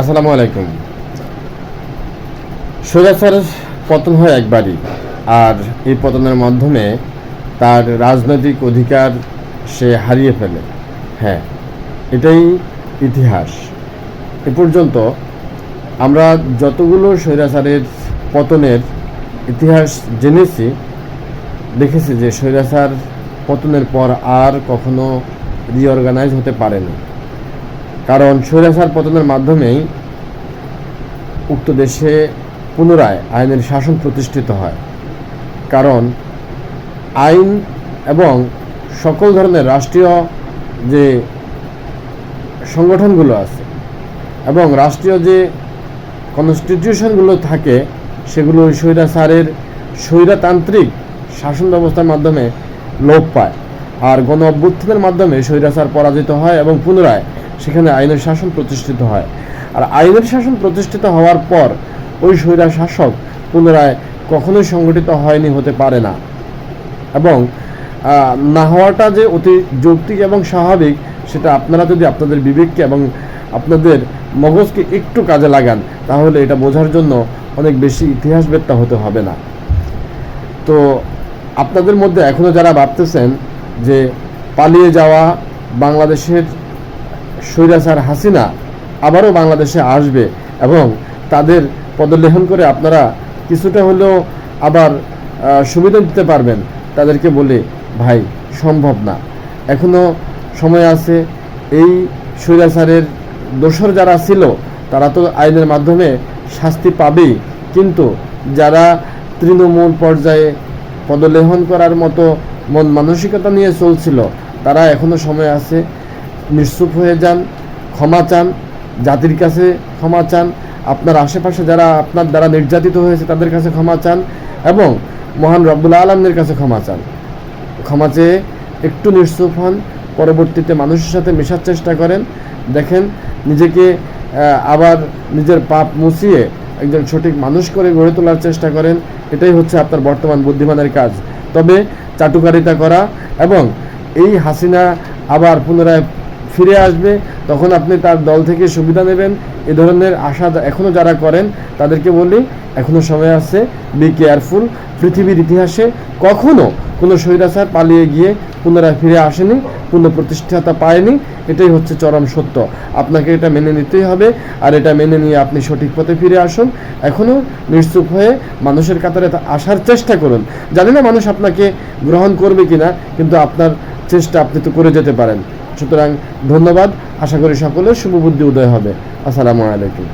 আসসালামু আলাইকুম। সোজাচার পতন হয় একবারই, আর এই পতনের মাধ্যমে তার রাজনৈতিক অধিকার সে হারিয়ে ফেলে। হ্যাঁ এটাই ইতিহাস। এ পর্যন্ত আমরা যতগুলো স্বৈরাচারের পতনের ইতিহাস জেনেছি, দেখেছি যে স্বৈরাচার পতনের পর আর কখনো রিঅর্গানাইজ হতে পারেনি। কারণ স্বৈরাচার পতনের মাধ্যমেই উক্ত দেশে পুনরায় আইনের শাসন প্রতিষ্ঠিত হয়। কারণ আইন এবং সকল ধরনের রাষ্ট্রীয় যে সংগঠনগুলো আছে এবং রাষ্ট্রীয় যে কনস্টিটিউশনগুলো থাকে, সেগুলো স্বৈরাচারের স্বৈরাতান্ত্রিক শাসন ব্যবস্থার মাধ্যমে লোপ পায়। আর গণ অভ্যুত্থানের মাধ্যমে স্বৈরাচার পরাজিত হয় এবং পুনরায় সেখানে আইনের শাসন প্রতিষ্ঠিত হয়। আর আইনের শাসন প্রতিষ্ঠিত হওয়ার পর ওই স্বৈরা শাসক পুনরায় কখনোই সংগঠিত হয়নি, হতে পারে না। এবং না হওয়াটা যে অতি যৌক্তিক এবং স্বাভাবিক, সেটা আপনারা যদি আপনাদের বিবেককে এবং আপনাদের মগজকে একটু কাজে লাগান, তাহলে এটা বোঝার জন্য অনেক বেশি ইতিহাসবেত্তা হতে হবে না। তো, আপনাদের মধ্যে এখনও যারা ভাবতেছেন যে পালিয়ে যাওয়া বাংলাদেশের স্বৈরাচার হাসিনা আবারও বাংলাদেশে আসবে এবং তাদের পদলেহন করে আপনারা কিছুটা হলেও আবার সুবিধা দিতে পারবেন, তাদেরকে বলে ভাই, সম্ভব না। এখনও সময় আছে, এই স্বৈরাচারের দোসর যারা ছিল, তারা তো আইনের মাধ্যমে শাস্তি পাবেই। কিন্তু যারা তৃণমূল পর্যায়ে পদলেহন করার মতো মন মানসিকতা নিয়ে চলছিল, তারা এখনও সময় আছে নিশ্চুপ হয়ে যান, ক্ষমা চান, জাতির কাছে ক্ষমা চান, আপনার আশেপাশে যারা আপনার দ্বারা নির্যাতিত হয়েছে তাদের কাছে ক্ষমা চান এবং মহান রব্বুল আলমদের কাছে ক্ষমা চান। ক্ষমা চেয়ে একটু নিশ্চুপ হন, পরবর্তীতে মানুষের সাথে মেশার চেষ্টা করেন। দেখেন, নিজেকে আবার নিজের পাপ মুছিয়ে একজন সঠিক মানুষ করে গড়ে তোলার চেষ্টা করেন, এটাই হচ্ছে আপনার বর্তমান বুদ্ধিমানের কাজ। তবে চাটুকারিতা করা এবং এই হাসিনা আবার পুনরায় ফিরে আসবে, তখন আপনি তার দল থেকে সুবিধা নেবেন। এ ধরনের আশা এখনও যারা করেন, তাদেরকে বলি এখনও সময় আছে বি কেয়ারফুল পৃথিবীর ইতিহাসে কখনো কোনো স্বৈরাচার পালিয়ে গিয়ে পুনরায় ফিরে আসেনি পুনঃ প্রতিষ্ঠাতা পায়নি। এটাই হচ্ছে চরম সত্য। আপনাকে এটা মেনে নিতেই হবে, আর এটা মেনে নিয়ে আপনি সঠিক পথে ফিরে আসুন। এখনও নিশ্চুপ হয়ে মানুষের কাতারে আসার চেষ্টা করুন। জানি না মানুষ আপনাকে গ্রহণ করবে কিনা, কিন্তু আপনার চেষ্টা আপনি তো করে যেতে পারেন। সুতরাং ধন্যবাদ। আশা করি সকলের শুভবুদ্ধি উদয় হবে। আসসালামু আলাইকুম।